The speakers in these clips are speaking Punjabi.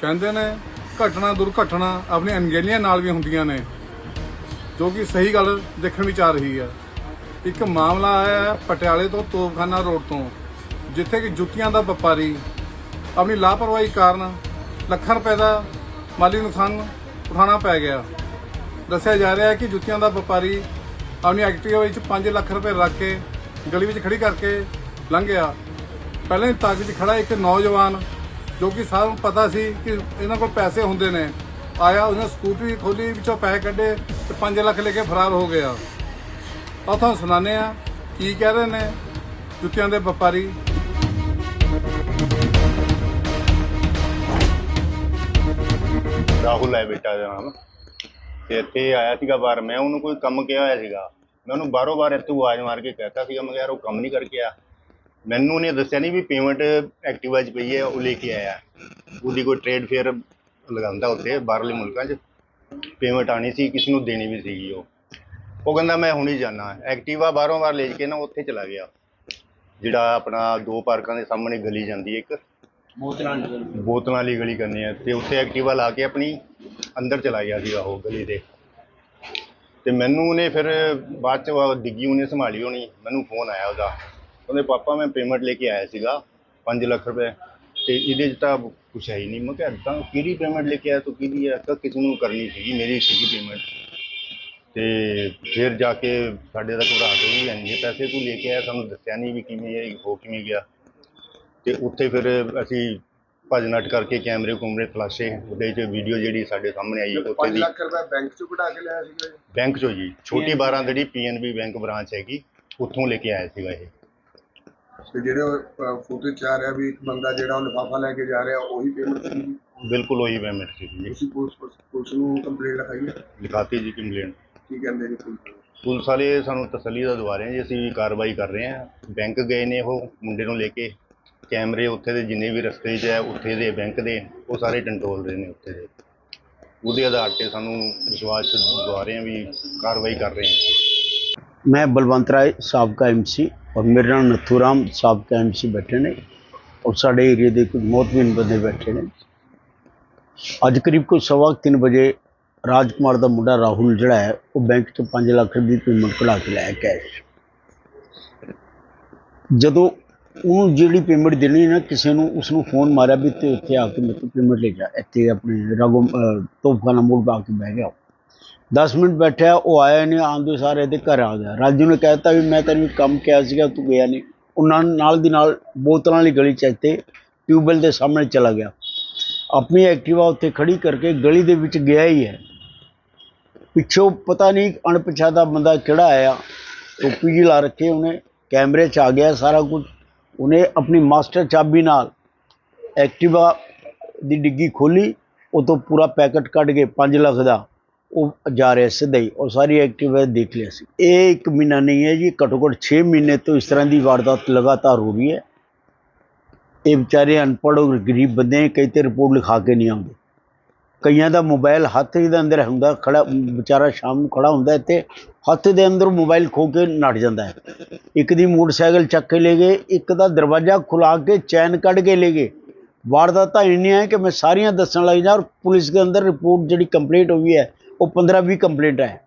ਕਹਿੰਦੇ ਨੇ ਘਟਨਾ ਦੁਰਘਟਨਾ ਆਪਣੀ ਅਣਗਹਿਲੀਆਂ ਨਾਲ ਵੀ ਹੁੰਦੀਆਂ ਨੇ, ਜੋ ਕਿ ਸਹੀ ਗੱਲ ਦੇਖਣ ਵਿੱਚ ਆ ਰਹੀ ਹੈ। ਇੱਕ ਮਾਮਲਾ ਆਇਆ ਹੈ ਪਟਿਆਲੇ ਤੋਂ ਤੋਪਖਾਨਾ ਰੋਡ ਤੋਂ, ਜਿੱਥੇ ਕਿ ਜੁੱਤੀਆਂ ਦਾ ਵਪਾਰੀ ਆਪਣੀ ਲਾਪਰਵਾਹੀ ਕਾਰਨ ਲੱਖਾਂ ਰੁਪਏ ਦਾ ਮਾਲੀ ਨੁਕਸਾਨ ਉਠਾਉਣਾ ਪੈ ਗਿਆ। ਦੱਸਿਆ ਜਾ ਰਿਹਾ ਹੈ ਕਿ ਜੁੱਤੀਆਂ ਦਾ ਵਪਾਰੀ ਆਪਣੀ ਐਕਟਿਵਾ ਵਿੱਚ 5 ਲੱਖ ਰੁਪਏ ਰੱਖ ਕੇ ਗਲੀ ਵਿੱਚ ਖੜੀ ਕਰਕੇ ਲੰਘਿਆ ਪਹਿਲਾਂ ਹੀ ਤਾਕ ਵਿੱਚ ਖੜਾ ਇੱਕ ਨੌਜਵਾਨ ਜੋ ਕਿ ਸਾਰਿਆਂ ਨੂੰ ਪਤਾ ਸੀ ਕਿ ਇਹਨਾਂ ਕੋਲ ਪੈਸੇ ਹੁੰਦੇ ਨੇ। ਆਇਆ, ਉਹਨੇ ਸਕੂਟਰੀ ਖੋਲੀ, ਵਿੱਚੋਂ ਪੈਸੇ ਕੱਢੇ ਤੇ 5 ਲੱਖ ਲੈ ਕੇ ਫਰਾਰ ਹੋ ਗਿਆ। ਉਹ ਤੁਹਾਨੂੰ ਸੁਣਾਉਂਦੇ ਆ ਕੀ ਕਹਿ ਰਹੇ ਨੇ ਜੁੱਤੀਆਂ ਦੇ ਵਪਾਰੀ। ਰਾਹੁਲ ਹੈ ਬੇਟਾ ਦਾ ਨਾਮ। ਤੇ ਇੱਥੇ ਆਇਆ ਸੀਗਾ ਬਾਹਰ। ਮੈਂ ਉਹਨੂੰ ਕੋਈ ਕੰਮ ਕਿਹਾ ਹੋਇਆ ਸੀਗਾ। ਮੈਂ ਉਹਨੂੰ ਬਾਰੋ ਬਾਰ ਇੱਥੇ ਆਵਾਜ਼ ਮਾਰ ਕੇ ਕਹਿਤਾ ਸੀਗਾ। ਮੈਂ ਕਿਹਾ ਯਾਰ ਉਹ ਕੰਮ ਨਹੀਂ ਕਰਕੇ ਆ। ਮੈਨੂੰ ਉਹਨੇ ਦੱਸਿਆ ਨਹੀਂ ਵੀ ਪੇਮੈਂਟ ਐਕਟਿਵਾ 'ਚ ਪਈ ਹੈ ਉਹ ਲੈ ਕੇ ਆਇਆ। ਉਹਦੀ ਕੋਈ ਟ੍ਰੇਡ ਫੇਅਰ ਲਗਾਉਂਦਾ ਉੱਥੇ ਬਾਹਰਲੇ ਮੁਲਕਾਂ 'ਚ। ਪੇਮੈਂਟ ਆਣੀ ਸੀ ਕਿਸੇ ਨੂੰ ਦੇਣੀ ਵੀ ਸੀਗੀ ਉਹ। ਉਹ ਕਹਿੰਦਾ ਮੈਂ ਹੁਣੀ ਜਾਣਾ ਐਕਟਿਵਾ ਬਾਹਰੋਂ ਬਾਹਰ ਲੈ ਕੇ ਨਾ ਉੱਥੇ ਚਲਾ ਗਿਆ। ਜਿਹੜਾ ਆਪਣਾ ਦੋ ਪਾਰਕਾਂ ਦੇ ਸਾਹਮਣੇ ਗਲੀ ਜਾਂਦੀ ਹੈ ਇੱਕ। ਬੋਤਲਾਂ ਵਾਲੀ ਗਲੀ। ਕਰਨੀ ਹੈ। ਤੇ ਉੱਥੇ ਐਕਟਿਵਾ ਲਾ ਕੇ ਆਪਣੀ ਅੰਦਰ ਚਲਾ ਗਿਆ ਸੀਗਾ ਉਹ ਗਲੀ ਦੇ। ਤੇ ਮੈਨੂੰ ਉਹਨੇ ਫਿਰ ਬਾਅਦ ਚ ਉਹ ਡਿੱਗੀ ਉਹਨੇ ਸੰਭਾਲੀ ਹੋਣੀ। ਮੈਨੂੰ ਫੋਨ ਆਇਆ ਉਹਦਾ। ਉਹਦੇ ਪਾਪਾ ਮੈਂ ਪੇਮੈਂਟ ਲੈ ਕੇ ਆਇਆ ਸੀਗਾ 5 ਲੱਖ ਰੁਪਏ। ਤੇ ਇਹਦੇ 'ਚ ਤਾਂ ਕੁਛ ਹੈ ਹੀ ਨਹੀਂ। ਮੈਂ ਕਿਹਾ ਤਾਂ ਕਿਹੜੀ ਪੇਮੈਂਟ ਲੈ ਕੇ ਆਇਆ ਤੂੰ ਕਿਹਦੀ ਹੈ? ਤਾਂ ਕਿਸੇ ਨੂੰ ਕਰਨੀ ਸੀਗੀ ਮੇਰੀ ਸੀਗੀ ਪੇਮੈਂਟ ਤੇ ਫਿਰ ਜਾ ਕੇ ਸਾਡੇ ਦਾ ਘਬਰਾਹਟ ਹੋਈ ਇੰਨੇ ਪੈਸੇ ਤੂੰ ਲੈ ਕੇ ਆਇਆ ਸਾਨੂੰ ਦੱਸਿਆ ਨਹੀਂ ਵੀ ਕਿਵੇਂ ਇਹ ਹੋ ਕਿਵੇਂ ਗਿਆ। ਤੇ ਉੱਥੇ ਫਿਰ ਅਸੀਂ ਭੱਜ ਨੱਠ ਕਰਕੇ ਕੈਮਰੇ ਕੁਮਰੇ ਫਲਾਸ਼ੇ ਉਹਦੇ 'ਚ ਵੀਡੀਓ ਜਿਹੜੀ ਸਾਡੇ ਸਾਹਮਣੇ ਆਈ ਉੱਥੇ 5 ਦੀ ਲੱਖ ਰੁਪਏ ਬੈਂਕ ਚੋਂ ਕਢਾ ਕੇ ਲਿਆ ਸੀਗਾ ਜੀ ਬੈਂਕ 'ਚੋਂ ਜੀ। ਛੋਟੀ ਬਾਰਾਂ ਜਿਹੜੀ ਪੀਐਨਬੀ ਬੈਂਕ ਬ੍ਰਾਂਚ ਹੈਗੀ ਉੱਥੋਂ ਲੈ ਕੇ ਆਇਆ ਸੀਗਾ ਇਹ। ਤੇ ਜਿਹੜੇ ਫੋਟੋ ਚ ਆ ਰਿਹਾ ਵੀ ਇੱਕ ਬੰਦਾ ਜਿਹੜਾ ਉਹ ਲਿਫਾਫਾ ਲੈ ਕੇ ਜਾ ਰਿਹਾ ਉਹੀ ਪੇਮੈਂਟ ਸੀ। ਬਿਲਕੁਲ ਉਹੀ ਪੇਮੈਂਟ ਸੀ ਜੀ। ਤੁਸੀਂ ਪੁਲਿਸ ਪੁਲਿਸ ਨੂੰ ਕੰਪਲੇਂਟ ਲਿਖਾਈ ਹੈ? ਲਿਖਾਤੀ ਜੀ ਕੰਪਲੇਂਟ ਕੀ ਕਹਿੰਦੇ ਜੀ ਪੁਲਿਸ ਪੁਲਿਸ ਵਾਲੇ ਸਾਨੂੰ ਤਸੱਲੀ ਦਾ ਦਵਾ ਰਹੇ ਆ ਜੀ ਅਸੀਂ ਵੀ ਕਾਰਵਾਈ ਕਰ ਰਹੇ ਹਾਂ ਬੈਂਕ ਗਏ ਨੇ ਉਹ ਮੁੰਡੇ ਨੂੰ ਲੈ ਕੇ। ਕੈਮਰੇ ਉੱਥੇ ਦੇ ਜਿੰਨੇ ਵੀ ਰਸਤੇ 'ਚ ਹੈ ਉੱਥੇ ਦੇ ਬੈਂਕ ਦੇ ਉਹ ਸਾਰੇ ਕੰਟਰੋਲ ਰਹੇ ਨੇ ਉੱਥੇ ਦੇ। ਉਹਦੇ ਆਧਾਰ ਤੇ ਸਾਨੂੰ ਵਿਸ਼ਵਾਸ ਦਵਾ ਰਹੇ ਆ ਵੀ ਕਾਰਵਾਈ ਕਰ ਰਹੇ ਹਾਂ ਮੈਂ ਬਲਵੰਤ ਰਾਏ, ਸਾਬਕਾ ਐਮਸੀ ਔਰ ਮੇਰੇ ਨਾਲ ਨੱਥੂ ਰਾਮ, ਸਾਬਕਾ ਐਮਸੀ ਬੈਠੇ ਨੇ ਔਰ ਸਾਡੇ ਏਰੀਆ ਦੇ ਕੁਝ ਮੋਤਬੀਨ ਬੰਦੇ ਬੈਠੇ ਨੇ। ਅੱਜ ਕਰੀਬ ਕੋਈ ਸਵਾ ਕੁ ਤਿੰਨ ਵਜੇ ਰਾਜਕੁਮਾਰ ਦਾ ਮੁੰਡਾ ਰਾਹੁਲ ਜਿਹੜਾ ਹੈ, ਉਹ ਬੈਂਕ ਤੋਂ 5 ਲੱਖ ਦੀ ਪੇਮੈਂਟ ਕਢਾ ਕੇ ਲਾਇਆ ਕੈਸ਼ ਜਦੋਂ ਉਹਨੂੰ ਜਿਹੜੀ ਪੇਮੈਂਟ ਦੇਣੀ ਨਾ, ਕਿਸੇ ਨੂੰ ਉਸ ਨੂੰ ਫੋਨ ਮਾਰਿਆ ਵੀ ਤੇ ਉੱਥੇ ਆ ਕੇ ਮੇਰੇ ਤੋਂ ਪੇਮੈਂਟ ਲੈ ਜਾ ਇੱਥੇ ਆਪਣੇ ਰਾਗੋ ਤੋਪਖਾਨਾ ਮੋੜ ਪਾ ਕੇ ਬਹਿ ਗਿਆ 10 ਮਿੰਟ ਬੈਠਿਆ, ਉਹ ਆਇਆ ਨਹੀਂ ਆਉਂਦੇ ਸਾਰੇ ਇਹਦੇ ਘਰ ਆ ਗਿਆ। ਰਾਜੂ ਨੇ ਕਹਿਤਾ ਵੀ ਮੈਂ ਤੈਨੂੰ ਕੰਮ ਕਿਹਾ ਸੀਗਾ, ਤੂੰ ਗਿਆ ਨਹੀਂ ਉਹਨਾਂ ਨਾਲ ਦੀ ਨਾਲ ਬੋਤਲਾਂ ਵਾਲੀ ਗਲੀ ਚ ਇੱਥੇ ਟਿਊਬਵੈਲ ਦੇ ਸਾਹਮਣੇ ਚਲਾ ਗਿਆ। ਆਪਣੀ ਐਕਟਿਵਾ ਉੱਥੇ ਖੜੀ ਕਰਕੇ ਗਲੀ ਦੇ ਵਿੱਚ ਗਿਆ ਹੀ ਹੈ। ਪਿੱਛੋਂ ਪਤਾ ਨਹੀਂ ਅਣਪਛਾਤਾ ਬੰਦਾ ਕਿਹੜਾ ਆਇਆ। ਟੋਪੀ ਜੀ ਲਾ ਰੱਖੇ ਉਹਨੇ, ਕੈਮਰੇ 'ਚ ਆ ਗਿਆ ਸਾਰਾ ਕੁਝ। ਉਹਨੇ ਆਪਣੀ ਮਾਸਟਰ ਚਾਬੀ ਨਾਲ ਐਕਟਿਵਾ ਦੀ ਡਿੱਗੀ ਖੋਲੀ ਉਹ ਤੋਂ ਪੂਰਾ ਪੈਕਟ ਕੱਢ ਕੇ 5 ਲੱਖ ਦਾ ਉਹ ਜਾ ਰਿਹਾ ਸਿੱਧਾ ਹੀ, ਉਹ ਸਾਰੀ ਐਕਟਿਵਾ ਦੇਖ ਲਿਆ ਸੀ। ਇਹ ਇੱਕ ਮਹੀਨਾ ਨਹੀਂ ਹੈ ਜੀ, ਘੱਟੋ ਘੱਟ 6 ਮਹੀਨੇ ਤੋਂ ਇਸ ਤਰ੍ਹਾਂ ਦੀ ਵਾਰਦਾਤ ਲਗਾਤਾਰ ਹੋ ਰਹੀ ਹੈ। ਇਹ ਵਿਚਾਰੇ ਅਨਪੜ੍ਹ ਔਰ ਗਰੀਬ ਬੰਦੇ ਨੇ ਕਈ ਤੇ ਰਿਪੋਰਟ ਲਿਖਾ ਕੇ ਨਹੀਂ ਆਉਂਦੇ। ਕਈਆਂ ਦਾ ਮੋਬਾਈਲ ਹੱਥ ਦੇ ਅੰਦਰ ਹੁੰਦਾ, ਖੜਾ, ਵਿਚਾਰਾ ਸ਼ਾਮ ਨੂੰ ਖੜਾ ਹੁੰਦਾ ਇੱਥੇ, ਹੱਥ ਦੇ ਅੰਦਰ ਮੋਬਾਈਲ ਖੋ ਕੇ ਨੱਟ ਜਾਂਦਾ ਹੈ। ਇੱਕ ਦੀ ਮੋਟਰਸਾਈਕਲ ਚੱਕ ਕੇ ਲੈ ਗਏ, ਇੱਕ ਦਾ ਦਰਵਾਜ਼ਾ ਖੁਲਾ ਕੇ ਚੈਨ ਕੱਢ ਕੇ ਲੈ ਗਏ। ਵਾਰਦਾਤਾਂ ਇੰਨੀਆਂ ਹੈ ਕਿ ਮੈਂ ਸਾਰੀਆਂ ਦੱਸਣ ਲੱਗ ਜਾ ਔਰ ਪੁਲਿਸ ਦੇ ਅੰਦਰ ਰਿਪੋਰਟ ਜਿਹੜੀ ਕੰਪਲੀਟ ਹੋਈ ਹੈ ਉਹ 15-20 ਕੰਪਲੇਂਟ ਹੈ।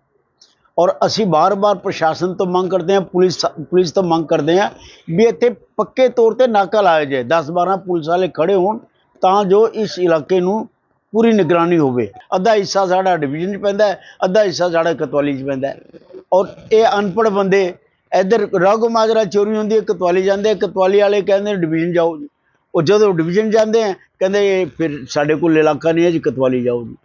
ਔਰ ਅਸੀਂ ਬਾਰ-ਬਾਰ ਪ੍ਰਸ਼ਾਸਨ ਤੋਂ ਮੰਗ ਕਰਦੇ ਹਾਂ, ਪੁਲਿਸ ਪੁਲਿਸ ਤੋਂ ਮੰਗ ਕਰਦੇ ਹਾਂ ਵੀ ਇੱਥੇ ਪੱਕੇ ਤੌਰ ਤੇ ਨਾਕਾ ਲਾਇਆ ਜਾਏ। 10-12 ਪੁਲਿਸ ਵਾਲੇ ਖੜੇ ਹੋਣ ਤਾਂ ਜੋ ਇਸ ਇਲਾਕੇ ਨੂੰ ਪੂਰੀ ਨਿਗਰਾਨੀ ਹੋਵੇ। ਅੱਧਾ ਹਿੱਸਾ ਸਾਡਾ ਡਿਵੀਜ਼ਨ 'ਚ ਪੈਂਦਾ ਹੈ, ਅੱਧਾ ਹਿੱਸਾ ਸਾਡਾ ਕਤਵਾਲੀ 'ਚ ਪੈਂਦਾ ਹੈ। ਔਰ ਇਹ ਅਨਪੜ੍ਹ ਬੰਦੇ ਇੱਧਰ ਰਾਗੋ ਮਾਜਰਾ ਚੋਰੀ ਹੁੰਦੀ ਹੈ, ਕਤਵਾਲੀ ਜਾਂਦੇ ਕਤਵਾਲੀ ਵਾਲੇ ਕਹਿੰਦੇ ਡਿਵੀਜ਼ਨ ਜਾਓ ਜੀ। ਉਹ ਜਦੋਂ ਡਿਵੀਜ਼ਨ ਜਾਂਦੇ ਆ, ਕਹਿੰਦੇ ਇਹ ਫਿਰ ਸਾਡੇ ਕੋਲ ਇਲਾਕਾ ਨਹੀਂ ਹੈ ਜੀ, ਕਤਵਾਲੀ ਜਾਓ ਜੀ।